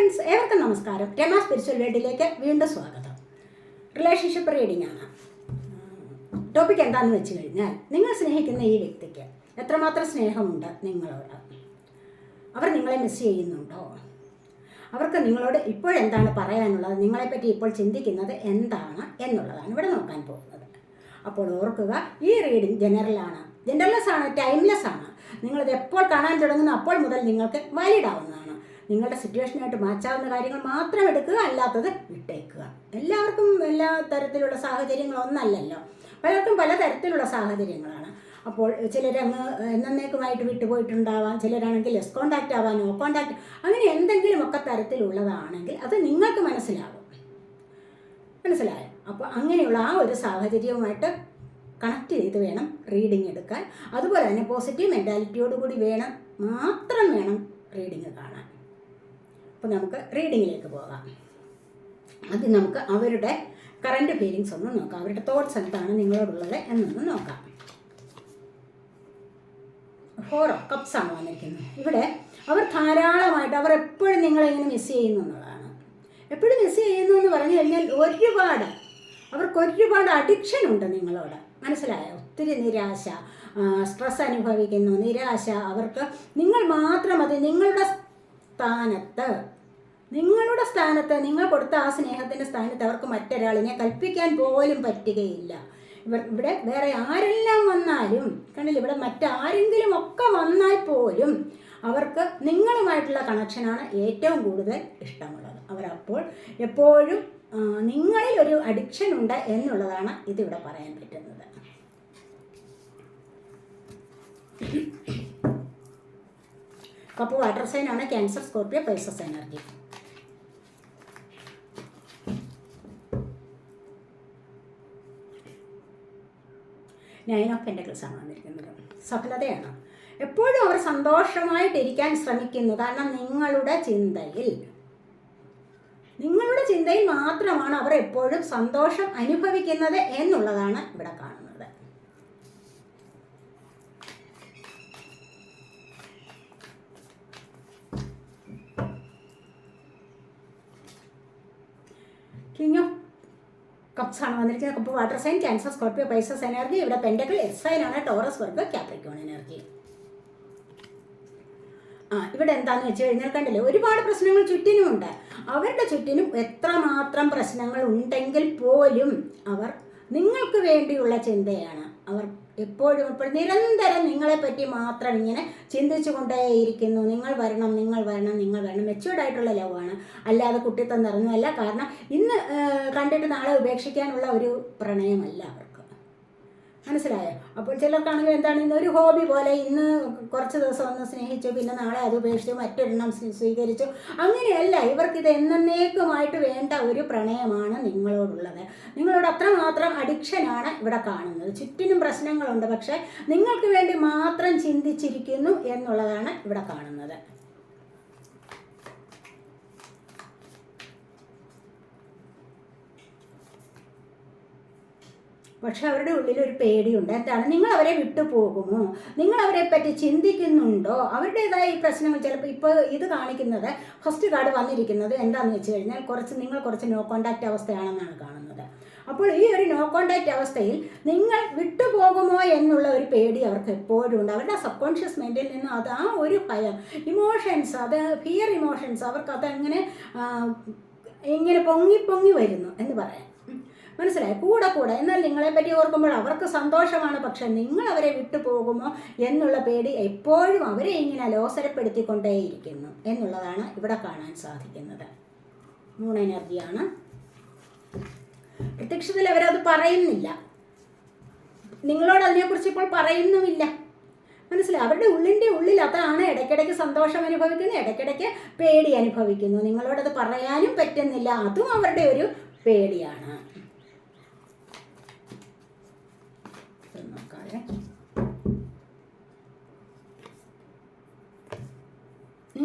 Friends ഏവർക്കും നമസ്കാരം. Rama spiritual വേൾഡിലേക്ക് വീണ്ടും സ്വാഗതം. റിലേഷൻഷിപ്പ് റീഡിംഗ് ആണ്. ടോപ്പിക് എന്താണെന്ന് വെച്ച് കഴിഞ്ഞാൽ നിങ്ങൾ സ്നേഹിക്കുന്ന ഈ വ്യക്തിക്ക് എത്രമാത്രം സ്നേഹമുണ്ട് നിങ്ങളോട്? അവർ നിങ്ങളെ മിസ് ചെയ്യുന്നുണ്ടോ? അവർക്ക് നിങ്ങളോട് ഇപ്പോഴെന്താണ് പറയാനുള്ളത്? നിങ്ങളെപ്പറ്റി ഇപ്പോൾ ചിന്തിക്കുന്നത് എന്താണ് എന്നുള്ളതാണ് ഇവിടെ നോക്കാൻ പോകുന്നത്. അപ്പോൾ ഓർക്കുക ഈ റീഡിംഗ് ജനറലാണ് ജനറൽലെസ് ആണ് ടൈംലെസ് ആണ്. നിങ്ങളിത് എപ്പോൾ കാണാൻ തുടങ്ങുന്ന അപ്പോൾ മുതൽ നിങ്ങൾക്ക് വാലിഡ് ആവുന്നതാണ്. നിങ്ങളുടെ സിറ്റുവേഷനായിട്ട് മാച്ചാവുന്ന കാര്യങ്ങൾ മാത്രം എടുക്കുക അല്ലാത്തത് വിട്ടേക്കുക. എല്ലാവർക്കും എല്ലാ തരത്തിലുള്ള സാഹചര്യങ്ങളൊന്നല്ലല്ലോ പലർക്കും പല തരത്തിലുള്ള സാഹചര്യങ്ങളാണ്. അപ്പോൾ ചിലരങ്ങ് എന്നേക്കുമായിട്ട് വിട്ടുപോയിട്ടുണ്ടാവാം ചിലരാണെങ്കിൽ ലെസ് കോണ്ടാക്റ്റ് ആവാം നോ കോണ്ടാക്ട് അങ്ങനെ എന്തെങ്കിലുമൊക്കെ തരത്തിലുള്ളതാണെങ്കിൽ അത് നിങ്ങൾക്ക് മനസ്സിലാവും. മനസ്സിലായോ? അപ്പോൾ അങ്ങനെയുള്ള ആ ഒരു സാഹചര്യവുമായിട്ട് കണക്ട് ചെയ്ത് വേണം റീഡിംഗ് എടുക്കാൻ. അതുപോലെ തന്നെ പോസിറ്റീവ് മെന്റാലിറ്റിയോട് കൂടി വേണം മാത്രം വേണം റീഡിംഗ് കാണാൻ. അപ്പോൾ നമുക്ക് റീഡിങ്ങിലേക്ക് പോകാം. ആദ്യം നമുക്ക് അവരുടെ കറന്റ് ഫീലിങ്സ് ഒന്ന് നോക്കാം. അവരുടെ തോട്ട്സ് എന്താണ് നിങ്ങളോടുള്ളത് എന്നൊന്ന് നോക്കാം. ഫോർ കപ്സ് ആണ് വന്നിരിക്കുന്നത്. ഇവിടെ അവർ ധാരാളമായിട്ട് അവർ എപ്പോഴും നിങ്ങളെങ്ങനെ മിസ് ചെയ്യുന്നു എന്നുള്ളതാണ്. എപ്പോഴും മിസ് ചെയ്യുന്നു എന്ന് പറഞ്ഞു കഴിഞ്ഞാൽ ഒരുപാട് അവർക്ക് ഒരുപാട് അഡിക്ഷൻ ഉണ്ട് നിങ്ങളോട്. മനസ്സിലായോ? ഒത്തിരി നിരാശ സ്ട്രെസ് അനുഭവിക്കുന്നു നിരാശ. അവർക്ക് നിങ്ങൾ മാത്രം മതി നിങ്ങളുടെ സ്ഥാനത്ത്. നിങ്ങളുടെ സ്ഥാനത്ത് നിങ്ങൾ കൊടുത്ത ആ സ്നേഹത്തിന്റെ സ്ഥാനത്ത് അവർക്ക് മറ്റൊരാളിനെ കൽപ്പിക്കാൻ പോലും പറ്റുകയില്ല. ഇവർ ഇവിടെ വേറെ ആരെല്ലാം വന്നാലും കണ്ടില്ല ഇവിടെ മറ്റാരെങ്കിലും ഒക്കെ വന്നാൽ പോലും അവർക്ക് നിങ്ങളുമായിട്ടുള്ള കണക്ഷനാണ് ഏറ്റവും കൂടുതൽ ഇഷ്ടമുള്ളത്. അവരപ്പോൾ എപ്പോഴും നിങ്ങളിൽ ഒരു അഡിക്ഷൻ ഉണ്ട് എന്നുള്ളതാണ് ഇതിവിടെ പറയാൻ പറ്റുന്നത്. കപ്പ് വാട്ടർ സൈൻ ആണ് Cancer Scorpio Pisces energy nine of pentacles ആണ് വന്നിരിക്കുന്നത്. സഫലതയാണ്. എപ്പോഴും അവർ സന്തോഷമായിട്ടിരിക്കാൻ ശ്രമിക്കുന്നു. കാരണം നിങ്ങളുടെ ചിന്തയിൽ നിങ്ങളുടെ ചിന്തയിൽ മാത്രമാണ് അവർ എപ്പോഴും സന്തോഷം അനുഭവിക്കുന്നത് എന്നുള്ളതാണ് ഇവിടെ കാണുന്നത്. വന്നിരിക്കുന്നത്. അപ്പോൾ water sign Cancer Scorpio Pisces energy ഇവിടെ പെൻഡക്കിൾ എസ് സൈൻ ആണ് ടോറസ് വർക്ക് ക്യാപ്രിക്കോൺ എനർജി ആ ഇവിടെ എന്താന്ന് വെച്ച് കഴിഞ്ഞാൽ കണ്ടില്ലേ ഒരുപാട് പ്രശ്നങ്ങൾ ചുറ്റിനുമുണ്ട്. അവരുടെ ചുറ്റിനും എത്രമാത്രം പ്രശ്നങ്ങൾ ഉണ്ടെങ്കിൽ പോലും അവർ നിങ്ങൾക്ക് വേണ്ടിയുള്ള ചിന്തയാണ്. അവർ എപ്പോഴും എപ്പോഴും നിരന്തരം നിങ്ങളെപ്പറ്റി മാത്രം ഇങ്ങനെ ചിന്തിച്ചു കൊണ്ടേയിരിക്കുന്നു നിങ്ങൾ വരണം നിങ്ങൾ വരണം നിങ്ങൾ വരണം. മെച്യൂർഡ് ആയിട്ടുള്ള ലവാണ് അല്ലാതെ കുട്ടിത്തം നിറഞ്ഞല്ല കാരണം ഇന്ന് കണ്ടിട്ട് നാളെ ഉപേക്ഷിക്കാനുള്ള ഒരു പ്രണയമല്ല അവർക്ക് മനസ്സിലായോ? അപ്പോൾ ചിലർക്കാണെങ്കിൽ എന്താണ് ഒരു ഹോബി പോലെ ഇന്ന് കുറച്ച് ദിവസം ഒന്ന് സ്നേഹിച്ചു പിന്നെ നാളെ അത് ഉപേക്ഷിച്ചു മറ്റൊരെണ്ണം സ്വീ- സ്വീകരിച്ചു. അങ്ങനെയല്ല ഇവർക്ക് ഇത് എന്നേക്കുമായിട്ട് വേണ്ട ഒരു പ്രണയമാണ് നിങ്ങളോടുള്ളത്. നിങ്ങളോട് അത്രമാത്രം അഡിക്ഷനാണ് ഇവിടെ കാണുന്നത്. ചുറ്റിനും പ്രശ്നങ്ങളുണ്ട് പക്ഷേ നിങ്ങൾക്ക് വേണ്ടി മാത്രം ചിന്തിച്ചിരിക്കുന്നു എന്നുള്ളതാണ് ഇവിടെ കാണുന്നത്. പക്ഷെ അവരുടെ ഉള്ളിൽ ഒരു പേടിയുണ്ട്. എന്താണ്? നിങ്ങൾ അവരെ വിട്ടു പോകുമോ നിങ്ങൾ അവരെ പറ്റി ചിന്തിക്കുന്നുണ്ടോ? അവരുടേതായ ഈ പ്രശ്നങ്ങൾ ചിലപ്പോൾ ഇപ്പോൾ ഇത് കാണിക്കുന്നത് ഫസ്റ്റ് കാർഡ് വന്നിരിക്കുന്നത് എന്താണെന്ന് വെച്ച് കഴിഞ്ഞാൽ കുറച്ച് നിങ്ങൾ കുറച്ച് നോ കോണ്ടാക്റ്റ് അവസ്ഥയാണെന്നാണ് കാണുന്നത്. അപ്പോൾ ഈ ഒരു നോ കോണ്ടാക്റ്റ് അവസ്ഥയിൽ നിങ്ങൾ വിട്ടുപോകുമോ എന്നുള്ള ഒരു പേടി അവർക്ക് എപ്പോഴും ഉണ്ട്. അവരുടെ സബ് കോൺഷ്യസ് മൈൻഡിൽ നിന്ന് അത് ആ ഒരു ഭയം ഇമോഷൻസ് അത് ഫിയർ ഇമോഷൻസ് അവർക്ക് അതങ്ങനെ ഇങ്ങനെ പൊങ്ങി പൊങ്ങി വരുന്നു എന്ന് പറയാം. മനസ്സിലായി? കൂടെ കൂടെ. എന്നാൽ നിങ്ങളെ പറ്റി ഓർക്കുമ്പോൾ അവർക്ക് സന്തോഷമാണ്. പക്ഷെ നിങ്ങൾ അവരെ വിട്ടു പോകുമോ എന്നുള്ള പേടി എപ്പോഴും അവരെ ഇങ്ങനെ അലോസരപ്പെടുത്തിക്കൊണ്ടേയിരിക്കുന്നു എന്നുള്ളതാണ് ഇവിടെ കാണാൻ സാധിക്കുന്നത്. മൂൺ എനർജിയാണ്. പ്രത്യക്ഷത്തിൽ അവരത് പറയുന്നില്ല. നിങ്ങളോട് അതിനെക്കുറിച്ച് ഇപ്പോൾ പറയുന്നുമില്ല. മനസ്സിലായി? അവരുടെ ഉള്ളിന്റെ ഉള്ളിൽ അതാണ് ഇടയ്ക്കിടയ്ക്ക് സന്തോഷം അനുഭവിക്കുന്നു ഇടയ്ക്കിടയ്ക്ക് പേടി അനുഭവിക്കുന്നു. നിങ്ങളോടത് പറയാനും പറ്റുന്നില്ല. അതും അവരുടെ ഒരു പേടിയാണ് ഇത് നോക്കാവേ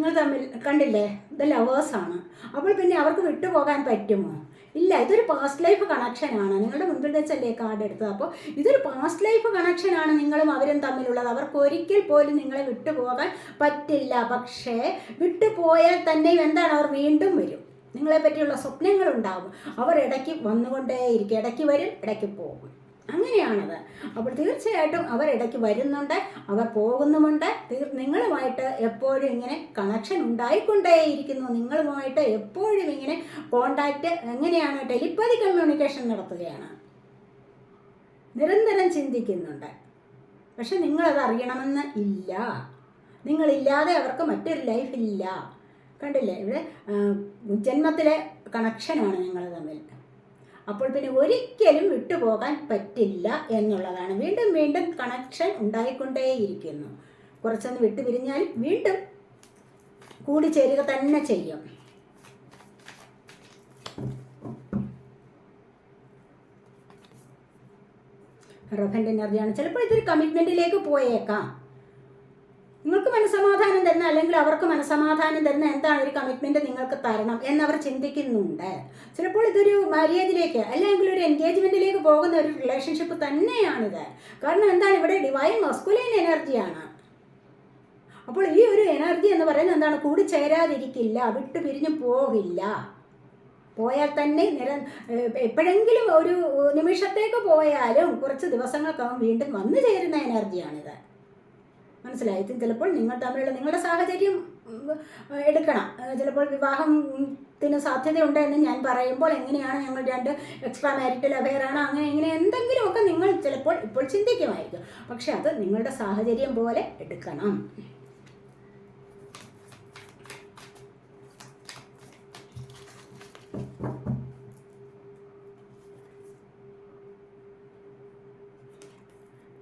നിങ്ങൾ തമ്മിൽ കണ്ടില്ലേ? ഇത് ലവേഴ്സാണ് അപ്പോൾ പിന്നെ അവർക്ക് വിട്ടുപോകാൻ പറ്റുമോ? ഇല്ല ഇതൊരു പാസ്റ്റ് ലൈഫ് കണക്ഷനാണ് നിങ്ങളുടെ മുൻപിൽ വെച്ചല്ലേ കാർഡ് എടുത്തത്? അപ്പോൾ ഇതൊരു പാസ്റ്റ് ലൈഫ് കണക്ഷനാണ് നിങ്ങളും അവരും തമ്മിലുള്ളത്. അവർക്ക് ഒരിക്കൽ പോലും നിങ്ങളെ വിട്ടുപോകാൻ പറ്റില്ല. പക്ഷേ വിട്ടുപോയാൽ തന്നെയും എന്താണ്? അവർ വീണ്ടും വരും. നിങ്ങളെ പറ്റിയുള്ള സ്വപ്നങ്ങളുണ്ടാവും അവർ ഇടയ്ക്ക് വന്നുകൊണ്ടേയിരിക്കും. ഇടയ്ക്ക് വരും ഇടയ്ക്ക് പോകും. അങ്ങനെയാണത്. അപ്പോൾ തീർച്ചയായിട്ടും അവർ ഇടയ്ക്ക് വരുന്നുണ്ട് അവർ പോകുന്നുമുണ്ട്. തീർ നിങ്ങളുമായിട്ട് എപ്പോഴും ഇങ്ങനെ കണക്ഷൻ ഉണ്ടായിക്കൊണ്ടേയിരിക്കുന്നു. നിങ്ങളുമായിട്ട് എപ്പോഴും ഇങ്ങനെ കോണ്ടാക്റ്റ് എങ്ങനെയാണ് ടെലിപ്പതി കമ്മ്യൂണിക്കേഷൻ നടത്തുകയാണ്. നിരന്തരം ചിന്തിക്കുന്നുണ്ട്. പക്ഷെ നിങ്ങളത് അറിയണമെന്ന് ഇല്ല. നിങ്ങളില്ലാതെ അവർക്ക് മറ്റൊരു ലൈഫ് ഇല്ല. കണ്ടില്ലേ? ഇവിടെ ജന്മത്തിലെ കണക്ഷനാണ് നിങ്ങൾ തമ്മിൽ. അപ്പോൾ പിന്നെ ഒരിക്കലും വിട്ടുപോകാൻ പറ്റില്ല എന്നുള്ളതാണ്. വീണ്ടും വീണ്ടും കണക്ഷൻ ഉണ്ടായിക്കൊണ്ടേയിരിക്കുന്നു. കുറച്ചൊന്ന് വിട്ടുപിരിഞ്ഞാൽ വീണ്ടും കൂടിച്ചേരുക തന്നെ ചെയ്യും. റഫന്റെ എനർജിയാണ് ചിലപ്പോൾ ഇതൊരു കമ്മിറ്റ്മെന്റിലേക്ക് പോയേക്കാം. നിങ്ങൾക്ക് മനസമാധാനം തരുന്ന അല്ലെങ്കിൽ അവർക്ക് മനസമാധാനം തരുന്ന എന്താണ് ഒരു കമ്മിറ്റ്മെന്റ് നിങ്ങൾക്ക് തരണം എന്നവർ ചിന്തിക്കുന്നുണ്ട്. ചിലപ്പോൾ ഇതൊരു മാര്യേജിലേക്ക് അല്ലെങ്കിൽ ഒരു എൻഗേജ്മെന്റിലേക്ക് പോകുന്ന ഒരു റിലേഷൻഷിപ്പ് തന്നെയാണിത്. കാരണം എന്താണ്? ഇവിടെ ഡിവൈൻ മസ്കുലൈൻ എനർജിയാണ് അപ്പോൾ ഈ ഒരു എനർജി എന്ന് പറയുന്നത് എന്താണ്? കൂടി ചേരാതിരിക്കില്ല വിട്ടു പിരിഞ്ഞു പോകില്ല. പോയാൽ തന്നെ നിര എപ്പോഴെങ്കിലും ഒരു നിമിഷത്തേക്ക് പോയാലും കുറച്ച് ദിവസങ്ങൾക്കകം വീണ്ടും വന്നു ചേരുന്ന എനർജിയാണിത് മനസ്സിലായി? ചിലപ്പോൾ നിങ്ങൾ തമ്മിലുള്ള നിങ്ങളുടെ സാഹചര്യം എടുക്കണം. ചിലപ്പോൾ വിവാഹത്തിന് സാധ്യതയുണ്ട് എന്ന് ഞാൻ പറയുമ്പോൾ എങ്ങനെയാണ് ഞങ്ങൾ രണ്ട് എക്സ്ട്രാ മാരിറ്റൽ അഫെയറാണ് അങ്ങനെ ഇങ്ങനെ എന്തെങ്കിലുമൊക്കെ നിങ്ങൾ ചിലപ്പോൾ ഇപ്പോൾ ചിന്തിക്കുമായിരിക്കും. പക്ഷെ അത് നിങ്ങളുടെ സാഹചര്യം പോലെ എടുക്കണം.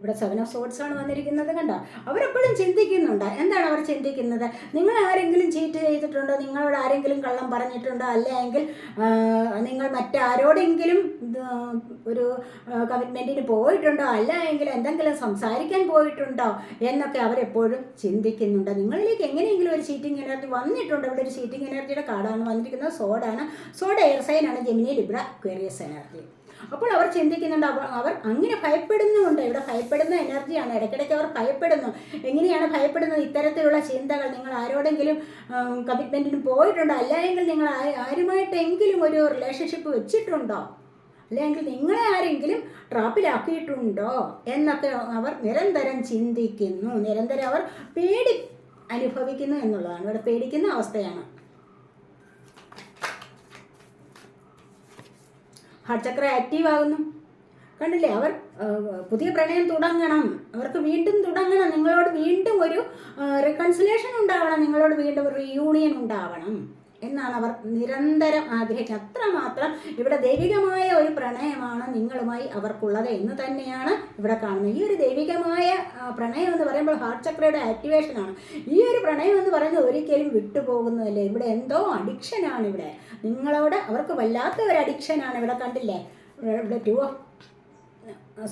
ഇവിടെ സെവൻ ഓഫ് സോട്സ് ആണ് വന്നിരിക്കുന്നത് കണ്ടോ? അവരെപ്പോഴും ചിന്തിക്കുന്നുണ്ട്. എന്താണ് അവർ ചിന്തിക്കുന്നത്? നിങ്ങൾ ആരെങ്കിലും ചീറ്റ് ചെയ്തിട്ടുണ്ടോ? നിങ്ങളോട് ആരെങ്കിലും കള്ളം പറഞ്ഞിട്ടുണ്ടോ? അല്ലെങ്കിൽ നിങ്ങൾ മറ്റാരോടെങ്കിലും ഒരു കമ്മിറ്റ്മെന്റിന് പോയിട്ടുണ്ടോ? അല്ല എങ്കിൽ എന്തെങ്കിലും സംസാരിക്കാൻ പോയിട്ടുണ്ടോ? എന്നൊക്കെ അവരെപ്പോഴും ചിന്തിക്കുന്നുണ്ട്. നിങ്ങളിലേക്ക് എങ്ങനെയെങ്കിലും ഒരു ചീറ്റിംഗ് എനർജി വന്നിട്ടുണ്ട്. ഇവിടെ ഒരു ചീറ്റിംഗ് എനർജിയുടെ കാർഡാണ് വന്നിരിക്കുന്നത്. സോഡാണ് സോഡ് എയർ സൈനാണ് ജെമിനി ലിബ്ര ക്വേറിയസ് എനർജി അപ്പോൾ അവർ ചിന്തിക്കുന്നുണ്ട് അവർ അങ്ങനെ ഭയപ്പെടുന്നുണ്ട് ഇവിടെ ഭയപ്പെടുന്ന എനർജിയാണ്. ഇടയ്ക്കിടയ്ക്ക് അവർ ഭയപ്പെടുന്നു. എങ്ങനെയാണ് ഭയപ്പെടുന്നത്? ഇത്തരത്തിലുള്ള ചിന്തകൾ നിങ്ങൾ ആരോടെങ്കിലും കമ്മിറ്റ്മെന്റിന് പോയിട്ടുണ്ടോ? അല്ലെങ്കിൽ നിങ്ങൾ ആരുമായിട്ടെങ്കിലും ഒരു റിലേഷൻഷിപ്പ് വെച്ചിട്ടുണ്ടോ? അല്ലെങ്കിൽ നിങ്ങളെ ആരെങ്കിലും ട്രാപ്പിലാക്കിയിട്ടുണ്ടോ? എന്നൊക്കെ അവർ നിരന്തരം ചിന്തിക്കുന്നു. നിരന്തരം അവർ പേടി അനുഭവിക്കുന്നു എന്നുള്ളതാണ്. ഇവിടെ പേടിക്കുന്ന അവസ്ഥയാണ്. ഹാർട്ട് ചക്ര ആക്റ്റീവ് ആകുന്നു. കണ്ടില്ലേ? അവർ പുതിയ പ്രണയം തുടങ്ങണം. അവർക്ക് വീണ്ടും തുടങ്ങണം. നിങ്ങളോട് വീണ്ടും ഒരു റിക്കൺസിലേഷൻ ഉണ്ടാവണം. നിങ്ങളോട് വീണ്ടും ഒരു റീയൂണിയൻ ഉണ്ടാവണം എന്നാണ് അവർ നിരന്തരം ആഗ്രഹിക്കുന്നത്. അത്രമാത്രം ഇവിടെ ദൈവികമായ ഒരു പ്രണയമാണ് നിങ്ങളുമായി അവർക്കുള്ളത് എന്ന് തന്നെയാണ് ഇവിടെ കാണുന്നത്. ഈ ഒരു ദൈവികമായ പ്രണയം എന്ന് പറയുമ്പോൾ ഹാർട്ട് ചക്രയുടെ ആക്ടിവേഷനാണ് ഈ ഒരു പ്രണയം എന്ന് പറയുന്നത് ഒരിക്കലും വിട്ടുപോകുന്നതല്ലേ. ഇവിടെ എന്തോ അഡിക്ഷനാണ് ഇവിടെ. നിങ്ങളോട് അവർക്ക് വല്ലാത്ത ഒരു അഡിക്ഷനാണ് ഇവിടെ കണ്ടില്ലേ? ഇവിടെ ടു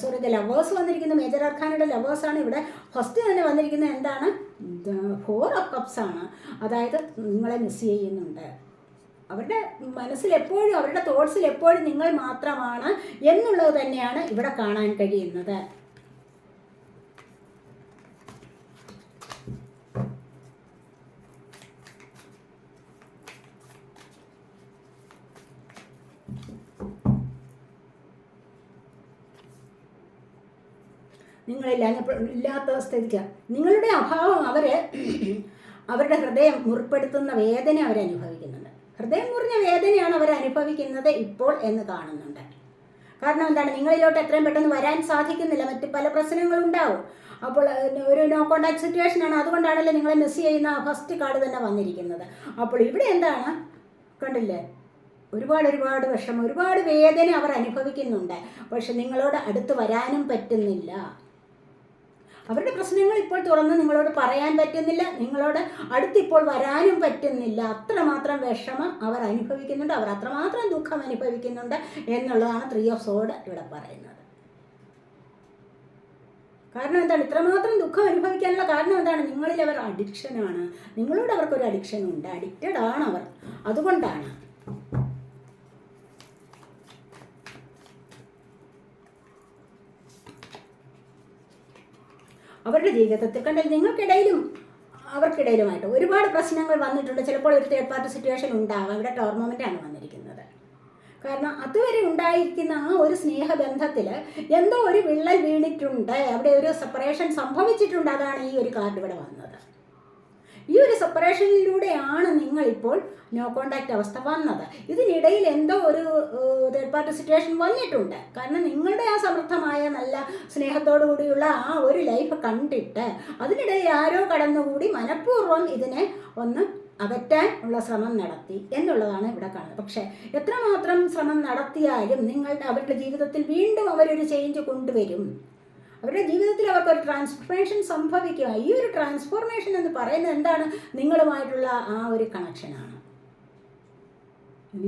സോറി ഇത് ലവേഴ്സ് വന്നിരിക്കുന്ന. മേജർ അർഖാനയുടെ ലവേഴ്സാണ് ഇവിടെ. ഫസ്റ്റ് തന്നെ വന്നിരിക്കുന്നത് എന്താണ്? ഫോർ ഓഫ് കപ്സ് ആണ്. അതായത് നിങ്ങളെ മിസ് ചെയ്യുന്നുണ്ട്. അവരുടെ മനസ്സിൽ എപ്പോഴും അവരുടെ തോട്ട്സിൽ എപ്പോഴും നിങ്ങൾ മാത്രമാണ് എന്നുള്ളത് തന്നെയാണ് ഇവിടെ കാണാൻ കഴിയുന്നത്. നിങ്ങളില്ലാഞ്ഞപ്പോൾ ഇല്ലാത്ത സ്ഥിതിക്ക് നിങ്ങളുടെ അഭാവം അവരെ അവരുടെ ഹൃദയം മുറിപ്പെടുത്തുന്ന വേദന അവരനുഭവിക്കുന്നുണ്ട് ഹൃദയം മുറിഞ്ഞ വേദനയാണ് അവർ അനുഭവിക്കുന്നത് ഇപ്പോൾ എന്ന് കാണുന്നുണ്ട്. കാരണം എന്താണ്? നിങ്ങളിലോട്ട് എത്രയും പെട്ടെന്ന് വരാൻ സാധിക്കുന്നില്ല. മറ്റ് പല പ്രശ്നങ്ങളും ഉണ്ടാവും. അപ്പോൾ ഒരു നോ കോണ്ടാക്ട് സിറ്റുവേഷൻ ആണ്. അതുകൊണ്ടാണല്ലോ നിങ്ങളെ മിസ് ചെയ്യുന്ന ഫസ്റ്റ് കാർഡ് തന്നെ വന്നിരിക്കുന്നത്. അപ്പോൾ ഇവിടെ എന്താണ്? കണ്ടില്ലേ? ഒരുപാട് ഒരുപാട് വിഷമം ഒരുപാട് വേദന അവർ അനുഭവിക്കുന്നുണ്ട്. പക്ഷെ നിങ്ങളോട് അടുത്ത് വരാനും പറ്റുന്നില്ല. അവരുടെ പ്രശ്നങ്ങൾ ഇപ്പോൾ തുറന്ന് നിങ്ങളോട് പറയാൻ പറ്റുന്നില്ല. നിങ്ങളോട് അടുത്തിപ്പോൾ വരാനും പറ്റുന്നില്ല. അത്രമാത്രം വിഷമം അവർ അനുഭവിക്കുന്നുണ്ട്. അവർ അത്രമാത്രം ദുഃഖം അനുഭവിക്കുന്നുണ്ട് എന്നുള്ളതാണ് ത്രീ ഓഫ് സോഡ് ഇവിടെ പറയുന്നത്. കാരണം എന്താണ്? ഇത്രമാത്രം ദുഃഖം അനുഭവിക്കാനുള്ള കാരണം എന്താണ്? നിങ്ങളിൽ അവർ അഡിക്ഷനാണ് നിങ്ങളോട് അവർക്കൊരു അഡിക്ഷൻ ഉണ്ട്. അഡിക്റ്റഡ് ആണ് അവർ. അതുകൊണ്ടാണ്. അവരുടെ ജീവിതത്തിൽ കണ്ടാൽ നിങ്ങൾക്കിടയിലും അവർക്കിടയിലുമായിട്ട് ഒരുപാട് പ്രശ്നങ്ങൾ വന്നിട്ടുണ്ട്. ചിലപ്പോൾ ഒരു തേർഡ് പാർട്ടി സിറ്റുവേഷൻ ഉണ്ടാകാം ഇവിടെ ടോർണമെന്റാണ് വന്നിരിക്കുന്നത്. കാരണം അതുവരെ ഉണ്ടായിരിക്കുന്ന ആ ഒരു സ്നേഹബന്ധത്തിൽ എന്തോ ഒരു വിള്ളൽ വീണിട്ടുണ്ട്. അവിടെ ഒരു സെപ്പറേഷൻ സംഭവിച്ചിട്ടുണ്ട്. അതാണ് ഈ ഒരു കാർഡ് ഇവിടെ വന്നത്. ഈ ഒരു സെപ്പറേഷനിലൂടെയാണ് നിങ്ങളിപ്പോൾ നോ കോണ്ടാക്റ്റ് അവസ്ഥ വന്നത്. ഇതിനിടയിൽ എന്തോ ഒരു തേർഡ് പാർട്ടി സിറ്റുവേഷൻ വന്നിട്ടുണ്ട്. കാരണം നിങ്ങളുടെ ആ സമൃദ്ധമായ നല്ല സ്നേഹത്തോടു കൂടിയുള്ള ആ ഒരു ലൈഫ് കണ്ടിട്ട് അതിനിടയിൽ ആരോ കടന്നുകൂടി മനഃപൂർവം ഇതിനെ ഒന്ന് അകറ്റാൻ ഉള്ള ശ്രമം നടത്തി എന്നുള്ളതാണ് ഇവിടെ കാണുന്നത്. പക്ഷേ എത്രമാത്രം ശ്രമം നടത്തിയാലും നിങ്ങളുടെ അവരുടെ ജീവിതത്തിൽ വീണ്ടും അവരൊരു ചേഞ്ച് കൊണ്ടുവരും. അവരുടെ ജീവിതത്തിൽ അവർക്ക് ഒരു ട്രാൻസ്ഫോർമേഷൻ സംഭവിക്കുക. ഈ ഒരു ട്രാൻസ്ഫോർമേഷൻ എന്ന് പറയുന്നത് എന്താണ്? നിങ്ങളുമായിട്ടുള്ള ആ ഒരു കണക്ഷനാണ്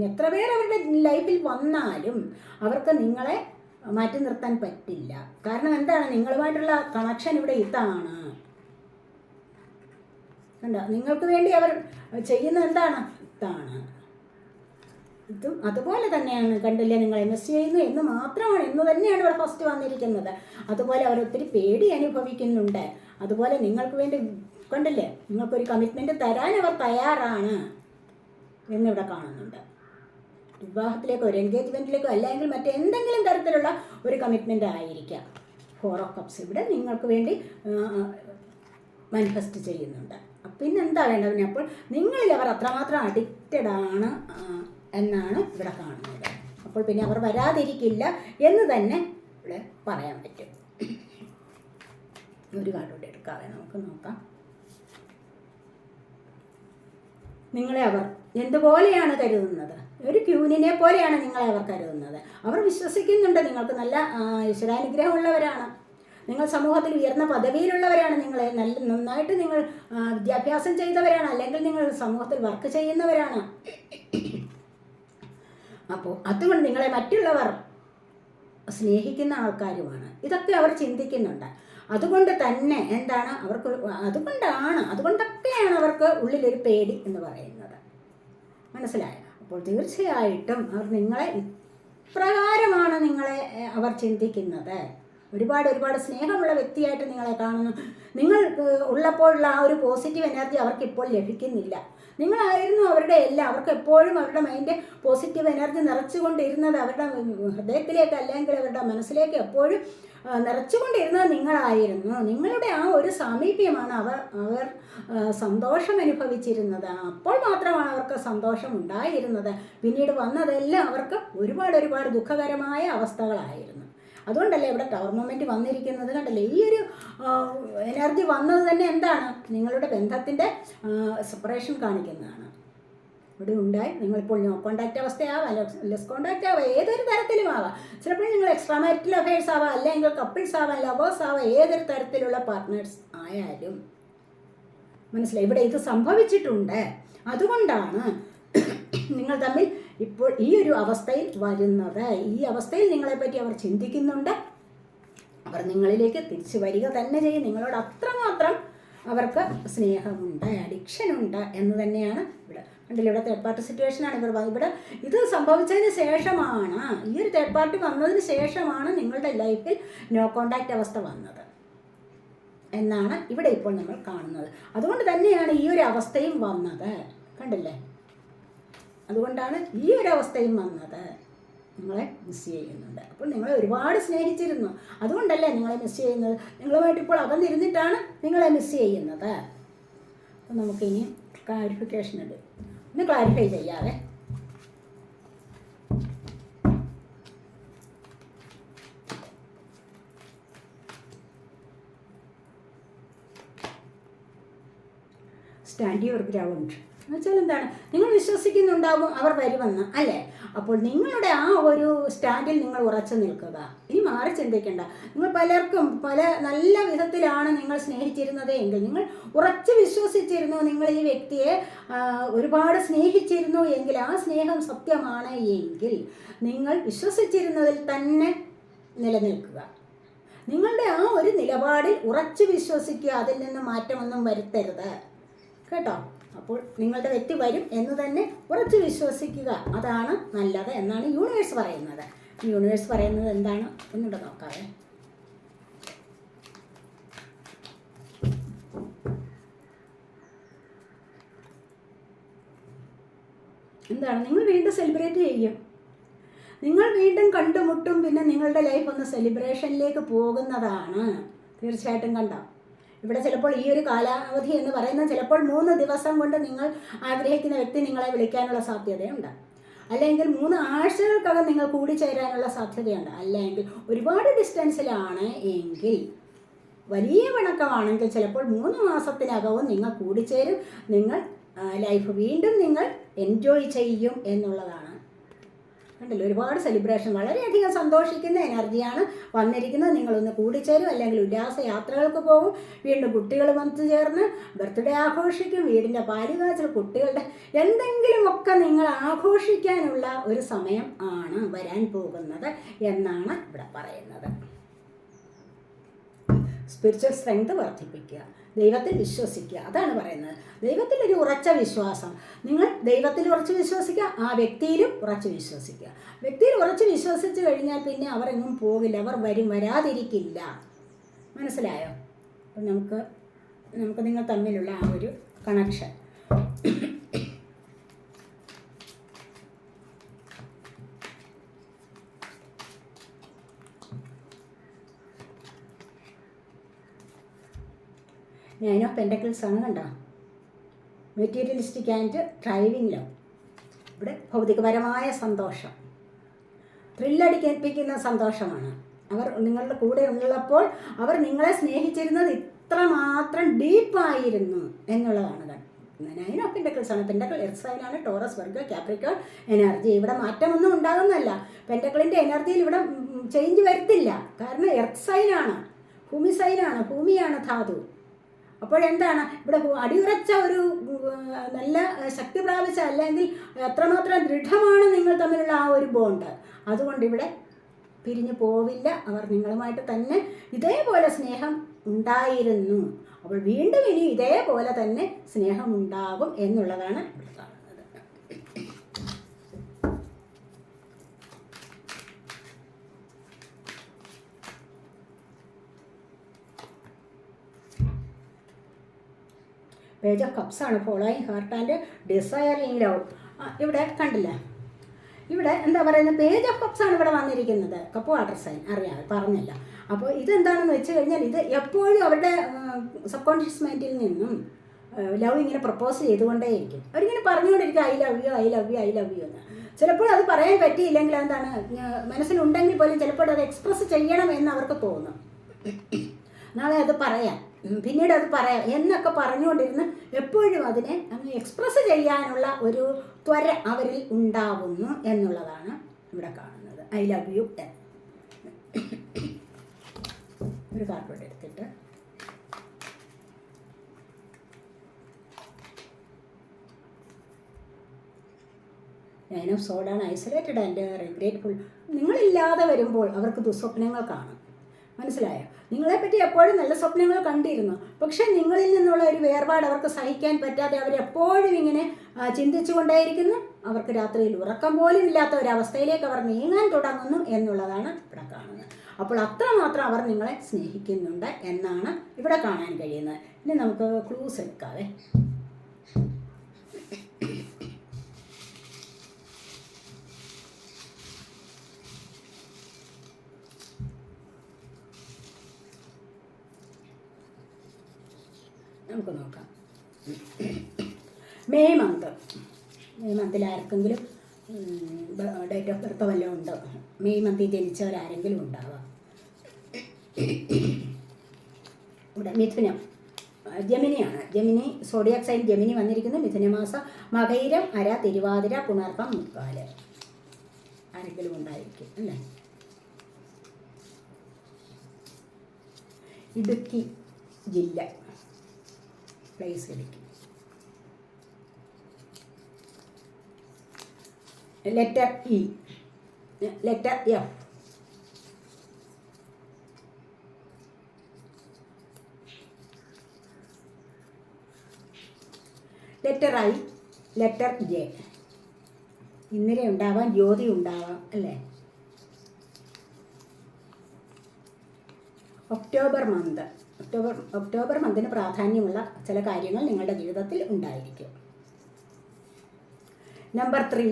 എത്ര പേർ അവരുടെ ലൈഫിൽ വന്നാലും അവർക്ക് നിങ്ങളെ മാറ്റി നിർത്താൻ പറ്റില്ല. കാരണം എന്താണ്? നിങ്ങളുമായിട്ടുള്ള കണക്ഷൻ ഇവിടെ ഇതാണ്. കണ്ടോ? നിങ്ങൾക്ക് വേണ്ടി അവർ ചെയ്യുന്ന എന്താണ്? ഇതാണ്. ഇതും അതുപോലെ തന്നെയാണ് കണ്ടില്ലേ നിങ്ങളെ മിസ് ചെയ്യുന്നു എന്ന് മാത്രമാണ്. എന്ന് തന്നെയാണ് ഇവിടെ ഫസ്റ്റ് വന്നിരിക്കുന്നത്. അതുപോലെ അവർ ഒത്തിരി പേടി അനുഭവിക്കുന്നുണ്ട്. അതുപോലെ നിങ്ങൾക്ക് വേണ്ടി കണ്ടില്ലേ നിങ്ങൾക്കൊരു കമ്മിറ്റ്മെന്റ് തരാൻ അവർ തയ്യാറാണ് എന്നിവിടെ കാണുന്നുണ്ട്. വിവാഹത്തിലേക്കോ ഒരു എൻഗേജ്മെന്റിലേക്കോ അല്ലെങ്കിൽ മറ്റെന്തെങ്കിലും തരത്തിലുള്ള ഒരു കമ്മിറ്റ്മെന്റ് ആയിരിക്കാം. ഫോർ ഓഫ് കപ്സ് ഇവിടെ നിങ്ങൾക്ക് വേണ്ടി മാനിഫെസ്റ്റ് ചെയ്യുന്നുണ്ട്. പിന്നെന്താ വേണ്ടത്? അപ്പോൾ നിങ്ങളിൽ അവർ അത്രമാത്രം അഡിക്റ്റഡ് ആണ് എന്നാണ് ഇവിടെ കാണുന്നത്. അപ്പോൾ പിന്നെ അവർ വരാതിരിക്കില്ല എന്ന് തന്നെ ഇവിടെ പറയാൻ പറ്റും. ഒരു കാർഡ് കൂടെ എടുക്കാവേ നമുക്ക് നോക്കാം. നിങ്ങളെ അവർ എന്തുപോലെയാണ് കരുതുന്നത്? ഒരു ക്യൂനിനെ പോലെയാണ് നിങ്ങളെ അവർ കരുതുന്നത്. അവർ വിശ്വസിക്കുന്നുണ്ട് നിങ്ങൾക്ക് നല്ല ഈശ്വരാനുഗ്രഹമുള്ളവരാണ്. നിങ്ങൾ സമൂഹത്തിൽ ഉയർന്ന പദവിയിലുള്ളവരാണ് നിങ്ങളെ നല്ല നന്നായിട്ട് നിങ്ങൾ വിദ്യാഭ്യാസം ചെയ്തവരാണ് അല്ലെങ്കിൽ നിങ്ങൾ സമൂഹത്തിൽ വർക്ക് ചെയ്യുന്നവരാണ്. അപ്പോൾ അതുകൊണ്ട് നിങ്ങളെ മറ്റുള്ളവർ സ്നേഹിക്കുന്ന ആൾക്കാരുമാണ്. ഇതൊക്കെ അവർ ചിന്തിക്കുന്നുണ്ട്. അതുകൊണ്ട് തന്നെ എന്താണ് അവർക്ക് അതുകൊണ്ടാണ് അതുകൊണ്ടൊക്കെയാണ് അവർക്ക് ഉള്ളിലൊരു പേടി എന്ന് പറയുന്നത്. മനസ്സിലായോ? അപ്പോൾ തീർച്ചയായിട്ടും അവർ നിങ്ങളെ ഇപ്രകാരമാണ് നിങ്ങളെ അവർ ചിന്തിക്കുന്നത്. ഒരുപാട് ഒരുപാട് സ്നേഹമുള്ള വ്യക്തിയായിട്ട് നിങ്ങളെ കാണുന്നു. നിങ്ങൾ ഉള്ളപ്പോഴുള്ള ആ ഒരു പോസിറ്റീവ് എനർജി അവർക്ക് ഇപ്പോൾ ലഭിക്കുന്നില്ല. നിങ്ങളായിരുന്നു അവരുടെ എല്ലാം. അവർക്ക് എപ്പോഴും അവരുടെ മൈൻഡ് പോസിറ്റീവ് എനർജി നിറച്ചുകൊണ്ടിരുന്നത് അവരുടെ ഹൃദയത്തിലേക്ക് അല്ലെങ്കിൽ അവരുടെ മനസ്സിലേക്ക് എപ്പോഴും നിറച്ചുകൊണ്ടിരുന്നത് നിങ്ങളായിരുന്നു. നിങ്ങളുടെ ആ ഒരു സാമീപ്യമാണ് അവർ അവർ സന്തോഷം അനുഭവിച്ചിരുന്നത്. അപ്പോൾ മാത്രമാണ് അവർക്ക് സന്തോഷം ഉണ്ടായിരുന്നത്. പിന്നീട് വന്നതെല്ലാം അവർക്ക് ഒരുപാട് ഒരുപാട് ദുഃഖകരമായ അവസ്ഥകളായിരുന്നു. അതുകൊണ്ടല്ലേ ഇവിടെ ടവർ മൊമെന്റ് വന്നിരിക്കുന്നത് കണ്ടല്ലേ? ഈ ഒരു എനർജി വന്നത് തന്നെ എന്താണ്? നിങ്ങളുടെ ബന്ധത്തിന്റെ സെപ്പറേഷൻ കാണിക്കുന്നതാണ്. ഇവിടെ ഉണ്ടായി. നിങ്ങളിപ്പോൾ നോ കോണ്ടാക്റ്റ് അവസ്ഥയാവാം ലെസ് കോണ്ടാക്റ്റ് ആവാം ഏതൊരു തരത്തിലും ആവാം. ചിലപ്പോൾ നിങ്ങൾ എക്സ്ട്രാ മാരിറ്റൽ അഫയേഴ്സ് ആവാം അല്ലെങ്കിൽ കപ്പിൾസ് ആവാം ലവേഴ്സ് ആവാം ഏതൊരു തരത്തിലുള്ള പാർട്ട്നേഴ്സ് ആയാലും. മനസ്സിലായി? ഇവിടെ ഇത് സംഭവിച്ചിട്ടുണ്ട്. അതുകൊണ്ടാണ് നിങ്ങൾ തമ്മിൽ ഇപ്പോൾ ഈ ഒരു അവസ്ഥയിൽ വരുന്നത്. ഈ അവസ്ഥയിൽ നിങ്ങളെപ്പറ്റി അവർ ചിന്തിക്കുന്നുണ്ട്. അവർ നിങ്ങളിലേക്ക് തിരിച്ചു വരിക തന്നെ ചെയ്യും. നിങ്ങളോട് അത്രമാത്രം അവർക്ക് സ്നേഹമുണ്ട് അഡിക്ഷനുണ്ട് എന്ന് തന്നെയാണ് ഇവിടെ. കണ്ടില്ല ഇവിടെ തേർഡ് പാർട്ടി സിറ്റുവേഷനാണ് ഇവർ ഇവിടെ ഇത് സംഭവിച്ചതിന് ശേഷമാണ് ഈ ഒരു തേർഡ് പാർട്ടി വന്നതിന് ശേഷമാണ് നിങ്ങളുടെ ലൈഫിൽ നോ കോണ്ടാക്റ്റ് അവസ്ഥ വന്നത് എന്നാണ് ഇവിടെ ഇപ്പോൾ നമ്മൾ കാണുന്നത്. അതുകൊണ്ട് തന്നെയാണ് ഈ ഒരു അവസ്ഥയും വന്നത്. കണ്ടില്ലേ? അതുകൊണ്ടാണ് ഈ ഒരു അവസ്ഥയും വന്നത്. നിങ്ങളെ മിസ് ചെയ്യുന്നുണ്ട് അപ്പോൾ നിങ്ങളെ ഒരുപാട് സ്നേഹിച്ചിരുന്നു. അതുകൊണ്ടല്ലേ നിങ്ങളെ മിസ് ചെയ്യുന്നത്? നിങ്ങളുമായിട്ട് ഇപ്പോൾ അകന്നിരുന്നിട്ടാണ് നിങ്ങളെ മിസ് ചെയ്യുന്നത്. അപ്പം നമുക്കിനി ക്ലാരിഫിക്കേഷൻ ഉണ്ട്. ഒന്ന് ക്ലാരിഫൈ ചെയ്യാതെ സ്റ്റാൻഡ് യുവർ ഗ്രൗണ്ട് എന്നുവെച്ചാൽ എന്താണ്? നിങ്ങൾ വിശ്വസിക്കുന്നുണ്ടാവും അവർ വരുമെന്ന് അല്ലേ? അപ്പോൾ നിങ്ങളുടെ ആ ഒരു സ്റ്റാൻഡിൽ നിങ്ങൾ ഉറച്ചു നിൽക്കുക. ഇനി മാറി ചിന്തിക്കേണ്ട. നിങ്ങൾ പലർക്കും പല നല്ല വിധത്തിലാണ് നിങ്ങൾ സ്നേഹിച്ചിരുന്നത് എങ്കിൽ നിങ്ങൾ ഉറച്ചു വിശ്വസിച്ചിരുന്നു. നിങ്ങൾ ഈ വ്യക്തിയെ ഒരുപാട് സ്നേഹിച്ചിരുന്നു എങ്കിൽ ആ സ്നേഹം സത്യമാണ് എങ്കിൽ നിങ്ങൾ വിശ്വസിച്ചിരുന്നതിൽ തന്നെ നിലനിൽക്കുക. നിങ്ങളുടെ ആ ഒരു നിലപാടിൽ ഉറച്ചു വിശ്വസിക്കുക. അതിൽ നിന്ന് മാറ്റമൊന്നും വരുത്തരുത്. കേട്ടോ? അപ്പോൾ നിങ്ങളുടെ തെറ്റ് വരും എന്ന് തന്നെ ഉറച്ചു വിശ്വസിക്കുക. അതാണ് നല്ലത് എന്നാണ് യൂണിവേഴ്സ് പറയുന്നത്. യൂണിവേഴ്സ് പറയുന്നത് എന്താണ്? ഒന്നുകൂടെ നോക്കാവേ. എന്താണ്? നിങ്ങൾ വീണ്ടും സെലിബ്രേറ്റ് ചെയ്യും. നിങ്ങൾ വീണ്ടും കണ്ടുമുട്ടും പിന്നെ നിങ്ങളുടെ ലൈഫ് ഒന്ന് സെലിബ്രേഷനിലേക്ക് പോകുന്നതാണ്. തീർച്ചയായിട്ടും കണ്ടോ? ഇവിടെ ചിലപ്പോൾ ഈ ഒരു കാലാവധി എന്ന് പറയുന്നത് ചിലപ്പോൾ മൂന്ന് ദിവസം കൊണ്ട് നിങ്ങൾ ആഗ്രഹിക്കുന്ന വ്യക്തി നിങ്ങളെ വിളിക്കാനുള്ള സാധ്യതയുണ്ട്. അല്ലെങ്കിൽ മൂന്ന് ആഴ്ചകൾക്കകം നിങ്ങൾ കൂടിച്ചേരാനുള്ള സാധ്യതയുണ്ട്. അല്ലെങ്കിൽ ഒരുപാട് ഡിസ്റ്റൻസിലാണ് എങ്കിൽ വലിയ വണക്കമാണെങ്കിൽ ചിലപ്പോൾ മൂന്ന് മാസത്തിനകവും നിങ്ങൾ കൂടിച്ചേരും. നിങ്ങൾ ലൈഫ് വീണ്ടും നിങ്ങൾ എൻജോയ് ചെയ്യും എന്നുള്ളതാണ്. കണ്ടല്ലോ? ഒരുപാട് സെലിബ്രേഷൻ വളരെയധികം സന്തോഷിക്കുന്ന എനർജിയാണ് വന്നിരിക്കുന്നത്. നിങ്ങളൊന്ന് കൂടിച്ചേരും അല്ലെങ്കിൽ ഉല്ലാസ യാത്രകൾക്ക് പോകും. വീണ്ടും കുട്ടികൾ വന്നു ചേർന്ന് ബർത്ത്ഡേ ആഘോഷിക്കും. വീടിന്റെ പാലുകാച്ചൽ കുട്ടികളുടെ എന്തെങ്കിലുമൊക്കെ നിങ്ങൾ ആഘോഷിക്കാനുള്ള ഒരു സമയം ആണ് വരാൻ പോകുന്നത് എന്നാണ് ഇവിടെ പറയുന്നത്. സ്പിരിച്വൽ സ്ട്രെങ്ത് വർദ്ധിപ്പിക്കുക. ദൈവത്തിൽ വിശ്വസിക്കുക. അതാണ് പറയുന്നത്. ദൈവത്തിൽ ഒരു ഉറച്ച വിശ്വാസം. നിങ്ങൾ ദൈവത്തിൽ ഉറച്ച് വിശ്വസിക്കുക ആ വ്യക്തിയിലും ഉറച്ച് വിശ്വസിക്കുക. വ്യക്തിയിൽ ഉറച്ച് വിശ്വസിച്ച് കഴിഞ്ഞാൽ പിന്നെ അവർ എങ്ങും പോകില്ല. അവർ വരും വരാതിരിക്കില്ല. മനസ്സിലായോ? അപ്പം നമുക്ക് നമുക്ക് നിങ്ങൾ തമ്മിലുള്ള ആ ഒരു കണക്ഷൻ നയൻ ഓഫ് പെൻഡക്കിൾസ് ആണ് കണ്ടോ? മെറ്റീരിയലിസ്റ്റിക് ആൻഡ് ഡ്രൈവിംഗ് ലവ് ഇവിടെ ഭൗതികപരമായ സന്തോഷം. ത്രില്ലടിക്കേൽപ്പിക്കുന്ന സന്തോഷമാണ്. അവർ നിങ്ങളുടെ കൂടെ ഉള്ളപ്പോൾ അവർ നിങ്ങളെ സ്നേഹിച്ചിരുന്നത് ഇത്രമാത്രം ഡീപ്പായിരുന്നു എന്നുള്ളതാണ് നയൻ ഓഫ് പെൻഡക്കിൾസ് ആണ്. പെൻഡക്കിൾ എർസൈനാണ് ടോറസ് വർഗ ക്യാപ്രിക്കോൺ എനർജി ഇവിടെ മാറ്റമൊന്നും ഉണ്ടാകുന്നല്ല പെൻഡക്കിളിന്റെ എനർജിയിൽ ഇവിടെ ചേഞ്ച് വരുത്തില്ല. കാരണം എർത്ത് സൈനാണ് ഭൂമി സൈനാണ് ഭൂമിയാണ് ധാതു. അപ്പോഴെന്താണ്? ഇവിടെ അടിയുറച്ച ഒരു നല്ല ശക്തി പ്രാപിച്ച അല്ലെങ്കിൽ എത്രമാത്രം ദൃഢമാണ് നിങ്ങൾ തമ്മിലുള്ള ആ ഒരു ബോണ്ട് അതുകൊണ്ട് ഇവിടെ പിരിഞ്ഞു പോവില്ല. അവർ നിങ്ങളുമായിട്ട് തന്നെ ഇതേപോലെ സ്നേഹം ഉണ്ടായിരുന്നു. അപ്പോൾ വീണ്ടും ഇനി ഇതേപോലെ തന്നെ സ്നേഹം ഉണ്ടാകും എന്നുള്ളതാണ് ഇവിടെ കാണുന്നത് പേജ് ഓഫ് കപ്സ് ആണ് following heart and desiring love ഇവിടെ കണ്ടില്ലേ? ഇവിടെ എന്താ പറയുന്നത്? പേജ് ഓഫ് കപ്സ് ആണ് ഇവിടെ വന്നിരിക്കുന്നത്. കപ്പ് വാട്ടർ സൈൻ അറിയാതെ പറഞ്ഞില്ല. അപ്പോൾ ഇതെന്താണെന്ന് വെച്ച് കഴിഞ്ഞാൽ ഇത് എപ്പോഴും അവരുടെ സബ് കോൺഷ്യസ് മൈൻഡിൽ നിന്നും ലവ് ഇങ്ങനെ പ്രപ്പോസ് ചെയ്തുകൊണ്ടേയിരിക്കും. അവരിങ്ങനെ പറഞ്ഞുകൊണ്ടിരിക്കും I love you I love you I love you എന്ന്. ചിലപ്പോൾ അത് പറയാൻ പറ്റിയില്ലെങ്കിൽ എന്താണ്? മനസ്സിലുണ്ടെങ്കിൽ പോലും ചിലപ്പോൾ അത് എക്സ്പ്രസ് ചെയ്യണം എന്ന് അവർക്ക് തോന്നും. നാളെ അത് പറയാം. പിന്നീട് അത് പറയാം. എന്നൊക്കെ പറഞ്ഞുകൊണ്ടിരുന്ന് എപ്പോഴും അതിനെ അങ്ങ് എക്സ്പ്രസ് ചെയ്യാനുള്ള ഒരു ത്വര അവരിൽ ഉണ്ടാവുന്നു എന്നുള്ളതാണ് ഇവിടെ കാണുന്നത്. ഐ ലവ് യു ഒരു കാർഡ്ബോർഡ് എടുത്തിട്ട്. നയൻ ഓഫ് സോഡാണ് ഐസൊലേറ്റഡ് ആൻഡ് ഗ്രേറ്റ്ഫുൾ നിങ്ങളില്ലാതെ വരുമ്പോൾ അവർക്ക് ദുസ്വപ്നങ്ങൾ കാണും. മനസ്സിലായോ? നിങ്ങളെപ്പറ്റി എപ്പോഴും നല്ല സ്വപ്നങ്ങൾ കണ്ടിരുന്നു. പക്ഷേ നിങ്ങളിൽ നിന്നുള്ള ഒരു വേർപാട് അവർക്ക് സഹിക്കാൻ പറ്റാതെ അവരെപ്പോഴും ഇങ്ങനെ ചിന്തിച്ചുകൊണ്ടേയിരിക്കുന്നു. അവർക്ക് രാത്രിയിൽ ഉറക്കം പോലും ഇല്ലാത്ത ഒരവസ്ഥയിലേക്ക് അവർ നീങ്ങാൻ തുടങ്ങുന്നു എന്നുള്ളതാണ് ഇവിടെ കാണുന്നത്. അപ്പോൾ അത്രമാത്രം അവർ നിങ്ങളെ സ്നേഹിക്കുന്നുണ്ട് എന്നാണ് ഇവിടെ കാണാൻ കഴിയുന്നത്. ഇനി നമുക്ക് ക്ലൂസ് എടുക്കാവേ. മന്തിൽ ആർക്കെങ്കിലും ഡേറ്റ് ഓഫ് ബർത്ത് വല്ലതും ഉണ്ടോ? മെയ് മന്തിൽ ജനിച്ചവരാരെങ്കിലും ഉണ്ടാവാം. ഇവിടെ മിഥുനം. ജമിനിയാണ്. ജമിനി സോഡിയാക് സൈൻ ജമിനി വന്നിരിക്കുന്നു. മിഥുനമാസം മകയിരം അര തിരുവാതിര പുണർപ്പം മുക്കാൽ. ആരെങ്കിലും ഉണ്ടായിരിക്കും അല്ലേ? ഇടുക്കി ജില്ല. പ്ലേസ് എടുക്കും letter E letter F letter I letter J ഇന്നലെ ഉണ്ടാവാം ജ്യോതി ഉണ്ടാവാം അല്ലേ? ഒക്ടോബർ മന്ത് ഒക്ടോബർ ഒക്ടോബർ മന്തിന് പ്രാധാന്യമുള്ള ചില കാര്യങ്ങൾ നിങ്ങളുടെ ജീവിതത്തിൽ ഉണ്ടായിരിക്കും. Number three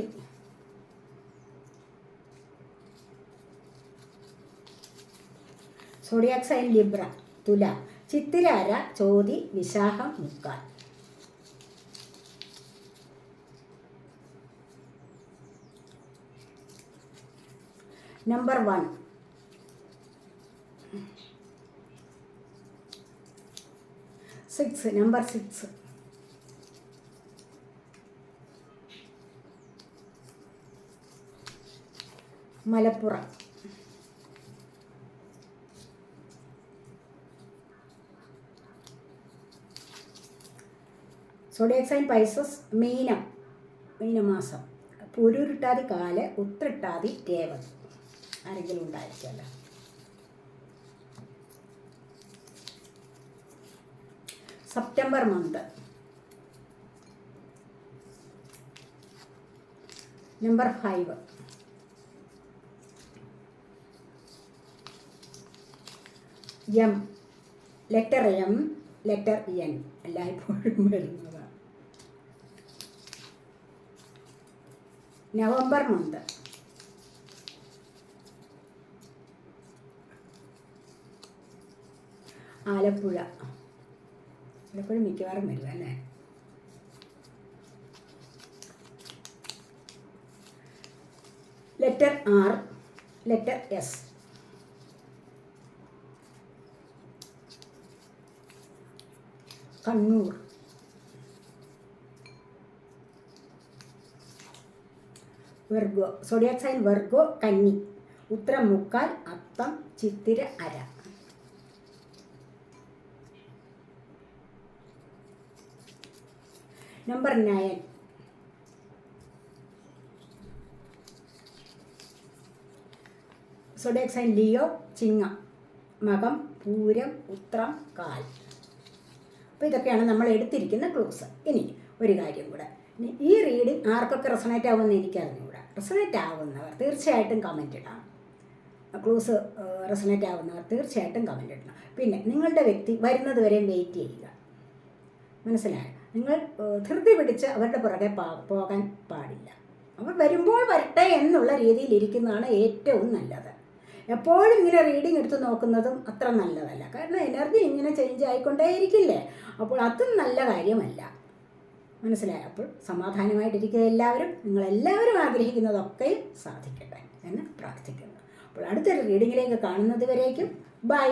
zodiac sign Libra തുല ചിത്തിരാര ചോതി വിശാഖം മുക്കാൽ. Number one. Six number six. Malappuram. Zodiac sign Pisces മീനം മീനമാസം. പുരുരുട്ടാതി കാൽ ഉത്രിട്ടാതി രേവതി. ആരെങ്കിലും ഉണ്ടായിരിക്കുമല്ലോ. September month. Number five. M. Letter M letter N. എല്ലായ്പ്പോഴും വരുന്നതാണ് നവംബർ മന്ത് ആലപ്പുഴ. ആലപ്പുഴ മിക്കവാറും വരും അല്ലേ? Letter R letter S. Kannur. Virgo. Zodiac sign Virgo കന്നി. ഉത്തരം മുക്കാൽ അത്തം ചിത്തിര അര. Number nine zodiac sign Leo ചിങ്ങം. മകം പൂരം ഉത്രം കാൽ. അപ്പോൾ ഇതൊക്കെയാണ് നമ്മൾ എടുത്തിരിക്കുന്ന ക്ലൂസ് ഇനി ഒരു കാര്യം കൂടെ. ഈ റീഡിങ് ആർക്കൊക്കെ റെസണേറ്റ് ആവുമെന്ന് എനിക്കറിഞ്ഞുകൂടാ റെസണേറ്റ് ആവുന്നവർ തീർച്ചയായിട്ടും കമന്റ് ഇടണം ക്ലൂസ് റെസണേറ്റ് ആവുന്നവർ തീർച്ചയായിട്ടും കമന്റ് ഇടണം. പിന്നെ നിങ്ങളുടെ വ്യക്തി വരുന്നത് വരെയും വെയിറ്റ് ചെയ്യുക. മനസ്സിലായോ? നിങ്ങൾ ധൃതി പിടിച്ച് അവരുടെ പുറകെ പോകാൻ പാടില്ല. അവർ വരുമ്പോൾ വരട്ടെ എന്നുള്ള രീതിയിൽ ഇരിക്കുന്നതാണ് ഏറ്റവും നല്ലത്. എപ്പോഴും ഇങ്ങനെ റീഡിങ് എടുത്ത് നോക്കുന്നതും അത്ര നല്ലതല്ല. കാരണം എനർജി ഇങ്ങനെ ചേഞ്ച് ആയിക്കൊണ്ടേയിരിക്കില്ലേ? അപ്പോൾ അതും നല്ല കാര്യമല്ല. മനസ്സിലായോ. അപ്പോൾ സമാധാനമായിട്ടിരിക്കുക എല്ലാവരും. നിങ്ങളെല്ലാവരും ആഗ്രഹിക്കുന്നതൊക്കെ സാധിക്കട്ടെ എന്ന് പ്രാർത്ഥിക്കുന്നു. അപ്പോൾ അടുത്തൊരു റീഡിങ്ങിലേക്ക് കാണുന്നത് വരേക്കും. ബൈ